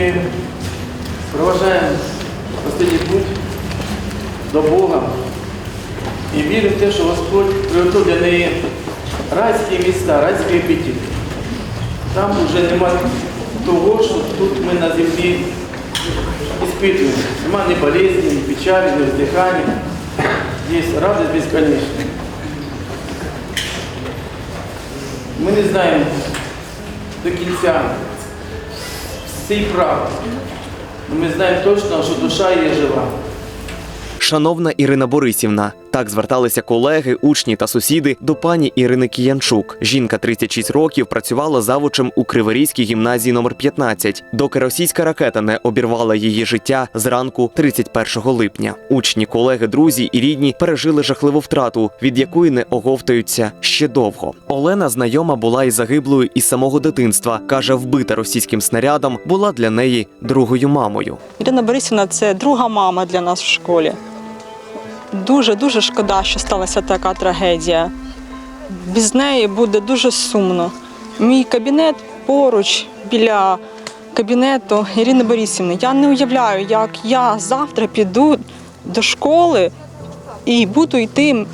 і проважаємо путь до Бога і віримо в те, що Господь приготував для неї райські міста, райські обіді. Там вже немає того, що тут ми на землі іспитуємо. Нема ні болезні, ні печалі, ні вздихання. Є радість безконечна. Ми не знаємо до кінця всій і правда. ми знаємо точно, що душа є жива. Шановна Ірина Борисівна, так зверталися колеги, учні та сусіди до пані Ірини Кіянчук. Жінка 36 років працювала завучем у Криворізькій гімназії номер 15, доки російська ракета не обірвала її життя зранку 31 липня. Учні, колеги, друзі і рідні пережили жахливу втрату, від якої не оговтаються ще довго. Олена знайома була із загиблою із самого дитинства. каже, вбита російським снарядом була для неї другою мамою. Ірина Борисівна це друга мама для нас в школі. Дуже дуже шкода, що сталася така трагедія. Без неї буде дуже сумно. Мій кабінет поруч біля кабінету Ірини Борисівни. Я не уявляю, як я завтра піду до школи і буду йти,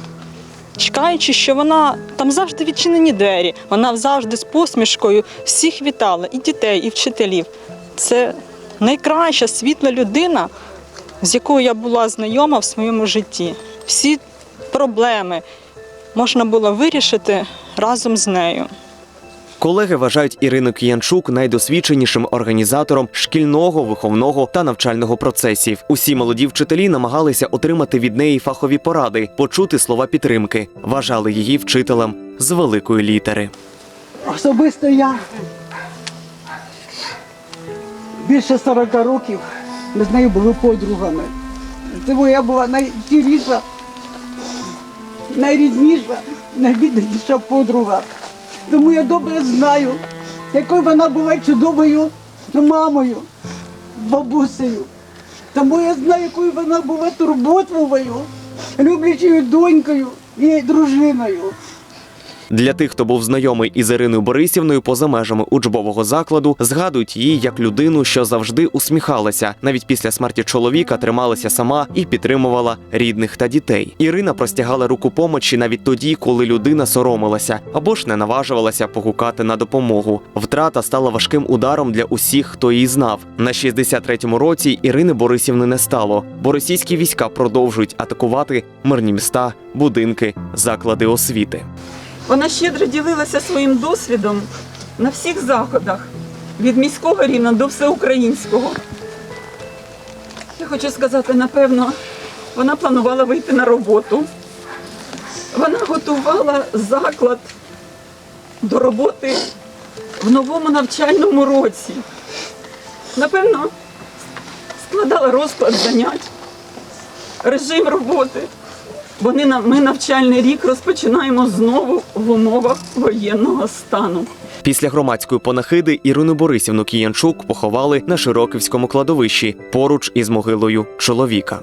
чекаючи, що вона там завжди відчинені двері. Вона завжди з посмішкою всіх вітала, і дітей, і вчителів. Це найкраща світла людина, з якою я була знайома в своєму житті. Всі проблеми можна було вирішити разом з нею. Колеги вважають Ірину Кіянчук найдосвідченішим організатором шкільного, виховного та навчального процесів. Усі молоді вчителі намагалися отримати від неї фахові поради, почути слова підтримки. Вважали її вчителем з великої літери. Особисто я більше 40 років ми з нею були подругами. Тому я була найціліша, найрідніша, найбідніша подруга. Тому я добре знаю, якою вона була чудовою мамою, бабусею. Тому я знаю, якою вона була турботливою, люблячою донькою і дружиною. Для тих, хто був знайомий із Іриною Борисівною поза межами учбового закладу, згадують її як людину, що завжди усміхалася. Навіть після смерті чоловіка трималася сама і підтримувала рідних та дітей. Ірина простягала руку помочі навіть тоді, коли людина соромилася або ж не наважувалася погукати на допомогу. Втрата стала важким ударом для усіх, хто її знав. На 63-му році Ірини Борисівни не стало, бо російські війська продовжують атакувати мирні міста, будинки, заклади освіти. Вона щедро ділилася своїм досвідом на всіх заходах, від міського рівня до всеукраїнського. Я хочу сказати, напевно, вона планувала вийти на роботу. Вона готувала заклад до роботи в новому навчальному році. Напевно, складала розклад занять, режим роботи. Бо ми на- ми навчальний рік розпочинаємо знову в умовах воєнного стану. Після громадської панахиди Ірину Борисівну Кіянчук поховали на Широківському кладовищі поруч із могилою чоловіка.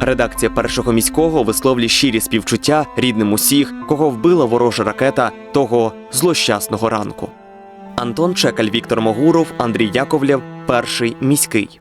Редакція першого міського висловлює щирі співчуття рідним усіх, кого вбила ворожа ракета того злощасного ранку. Антон Чекаль, Віктор Могуров, Андрій Яковлєв, перший міський.